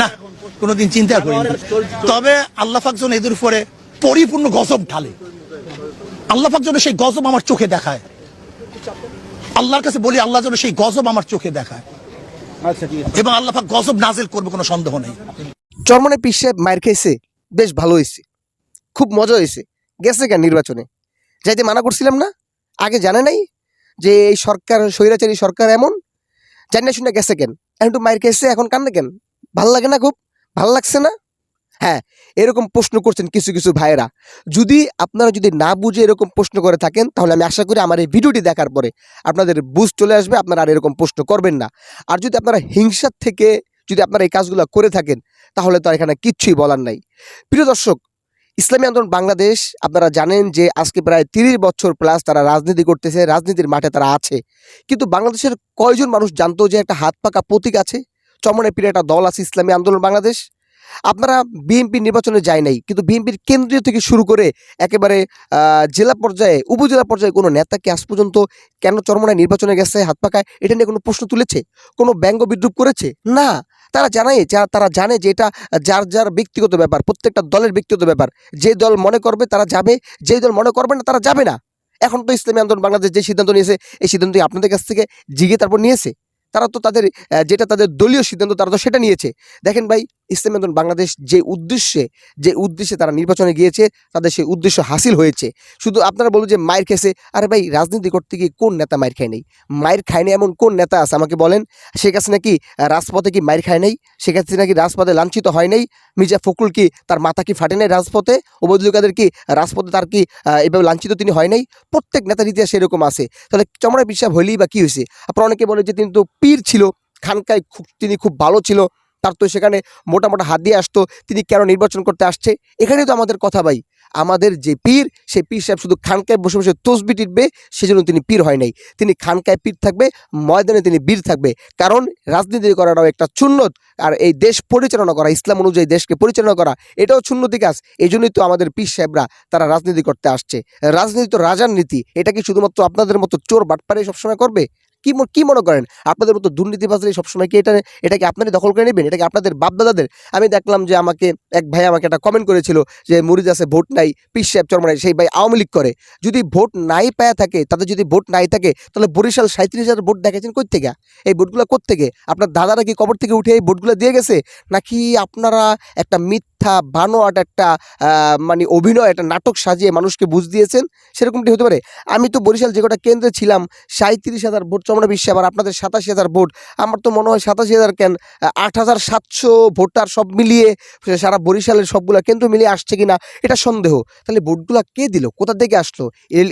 না কোনোদিন চিন্তা করিনি। তবে আল্লাহ পাকজন এদের উপরে পরিপূর্ণ গজব ঢালে। আল্লাহ পাক যেন সেই গজব আমার চোখে দেখায়। আল্লাহর কাছে বলি আল্লাহ যেন সেই গজব আমার চোখে দেখায়। আচ্ছা এবং আল্লাহ পাক গজব নাজেল করবে কোনো সন্দেহ নেই। চরমনে সাহেব মায়ের খাইছে বেশ ভালো হয়েছে। খুব মজা হয়েছে। গেছে কেন নির্বাচনে? যাইতে মানা করছিলাম না? আগে জানে নাই যে এই সরকার স্বৈরাচারী সরকার এমন? জানি না শুনে গেছে কেন? এখন একটু মায়ের খাইছে এখন কান্দে কেন? ভালো লাগে না খুব? ভালো লাগছে না? হ্যাঁ এরকম প্রশ্ন করছেন কিছু কিছু ভাইয়েরা। যদি আপনারা যদি না বুঝে এরকম প্রশ্ন করে থাকেন, তাহলে আমি আশা করি আমার এই ভিডিওটি দেখার পরে আপনাদের বুঝ চলে আসবে, আপনারা আর এরকম প্রশ্ন করবেন না। আর যদি আপনারা হিংসার থেকে যদি আপনারা এই কাজগুলো করে থাকেন, তাহলে তো আর এখানে কিচ্ছুই বলার নাই। প্রিয় দর্শক, ইসলামী আন্দোলন বাংলাদেশ, আপনারা জানেন যে আজকে প্রায় তিরিশ বছর প্লাস তারা রাজনীতি করতেছে, রাজনীতির মাঠে তারা আছে। কিন্তু বাংলাদেশের কয়জন মানুষ জানতো যে একটা হাত পাকা প্রতীক আছে? চমনে পীরে একটা দল আছে, ইসলামী আন্দোলন বাংলাদেশ। আপনারা বিএনপি নির্বাচনে যায় নাই, কিন্তু বিএনপির কেন্দ্রীয় থেকে শুরু করে একেবারে জেলা পর্যায়ে, উপজেলা পর্যায়ে কোনো নেতাকে আজ পর্যন্ত কেন চরমনায় নির্বাচনে গেছে, হাত পাকায় এটা নিয়ে কোনো প্রশ্ন তুলেছে? কোনো ব্যঙ্গ বিদ্রুপ করেছে? না। তারা জানায়, যা- তারা জানে যে এটা যার যার ব্যক্তিগত ব্যাপার, প্রত্যেকটা দলের ব্যক্তিগত ব্যাপার। যে দল মনে করবে তারা যাবে, যে দল মনে করবে না তারা যাবে না। এখন তো ইসলামী আন্দোলন বাংলাদেশ যে সিদ্ধান্ত নিয়েছে, এই সিদ্ধান্তই আপনাদের কাছ থেকে জিগে তারপর নিয়েছে। তারা তো তাদের যেটা তাদের দলীয় সিদ্ধান্ত তারা তো সেটা নিয়েছে। দেখেন ভাই ইসলামী আন্দোলন বাংলাদেশ যে উদ্দেশ্যে যে উদ্দেশ্যে তারা নির্বাচনে গিয়েছে, তাদের সেই উদ্দেশ্য হাসিল হয়েছে। শুধু আপনারা বলুন যে মায়ের খেয়েছে, আরে ভাই রাজনীতি করতে গিয়ে কোন নেতা মায়ের খায় নেই? মায়ের খায় নাই এমন কোন নেতা আছে? আমাকে বলেন। সে হাসিনা নাকি রাজপথে কি মায়ের খায় নাই? শেখ হাসিনা নাকি রাজপথে লাঞ্ছিত হয় নাই? মির্জা ফখরুল কি তার মাথা কি ফাটে নাই রাজপথে? ওবদুল কাদের কি রাজপথে তার কি এভাবে লাঞ্ছিত তিনি হয় নাই? প্রত্যেক নেতার ইতিহাস এরকম আছে। তাহলে চমড়া বিশ্বাস হইলেই বা কী হয়েছে আপনারা অনেকে বলে যে তিনি তো পীর ছিল, খানকায় খুব তিনি খুব ভালো ছিল তার তো সেখানে মোটা মোটা হাত দিয়ে আসতো, তিনি কেন নির্বাচন করতে আসছে? এখানে তো আমাদের কথা ভাই। আমাদের যে পীর, সেই পীর সাহেব শুধু খানকায় বসে বসে তসবি টিপবে, সেজন্য তিনি পীর হয় নাই। তিনি খানকায় পীর থাকবে, ময়দানে তিনি বীর থাকবে। কারণ রাজনীতি করাটাও একটা সুন্নত আর এই দেশ পরিচালনা করা, ইসলাম অনুযায়ী দেশকে পরিচালনা করা, এটাও চুন্নতি কাজ। এই জন্যই তো আমাদের পীর সাহেবরা তারা রাজনীতি করতে আসছে। রাজনীতি তো রাজার নীতি। এটা কি শুধুমাত্র আপনাদের মতো চোর বাটপারে সবসময় করবে? কি কি মনে করেন? আপনাদের মতো দুর্নীতিবাজরা সবসময় কি এটা, এটাকে আপনারই দখল করে নেবেন? এটাকে আপনাদের বাপদাদাদের? আমি দেখলাম যে আমাকে এক ভাই আমাকে একটা কমেন্ট করেছিল যে মুরিদ আছে, ভোট নাই, পিস সাহেব চরমানাই সেই ভাই আওয়ামী লীগ করে। যদি ভোট নাই পায়া থাকে, তাদের যদি ভোট নাই থাকে, তাহলে বরিশাল সাঁত্রিশ হাজার ভোট দেখেছেন কই থেকে এই ভোটগুলো থেকে আপনার দাদারা কি কবর থেকে উঠে এই ভোটগুলো দিয়ে গেছে? নাকি আপনারা একটা মিথ্যা, বানোয়াট একটা মানে অভিনয়, একটা নাটক সাজিয়ে মানুষকে বুঝ দিয়েছেন? সেরকমটি হতে পারে। আমি তো বরিশাল যে কটা কেন্দ্রে ছিলাম সাঁত্রিশ হাজার ভোট চমড়া বিশ্বে আবার আপনাদের সাতাশি হাজার ভোট। আমার তো মনে হয় সাতাশি হাজার কেন? আট হাজার সাতশো ভোটার সব মিলিয়ে সারা বরিশালের সবগুলো কেন্দ্র মিলিয়ে আসছে কিনা, এটা সন্দেহ। তাহলে ভোটগুলা কে দিল? কোথা থেকে আসলো?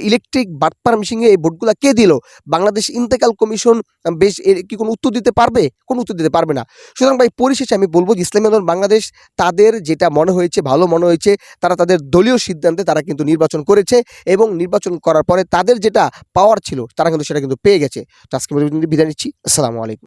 ইলেকট্রিক বাটপার মিশিংয়ে এই ভোটগুলা কে দিল? বাংলাদেশ ইন্তেকাল কমিশন বেশ কি কোনো উত্তর দিতে পারবে? কোনো উত্তর দিতে পারবে না। সুতরাং ভাই, পরিশেষে আমি বলব যে ইসলামী আন্দোলন বাংলাদেশ, তাদের যেটা মনে হয়েছে, ভালো মনে হয়েছে, তারা তাদের দলীয় সিদ্ধান্তে তারা কিন্তু নির্বাচন করেছে এবং নির্বাচন করার পরে তাদের যেটা পাওয়ার ছিল, তারা কিন্তু সেটা কিন্তু পেয়ে গেছে। তো আজকে বিদায় নিচ্ছি। আসসালামু আলাইকুম।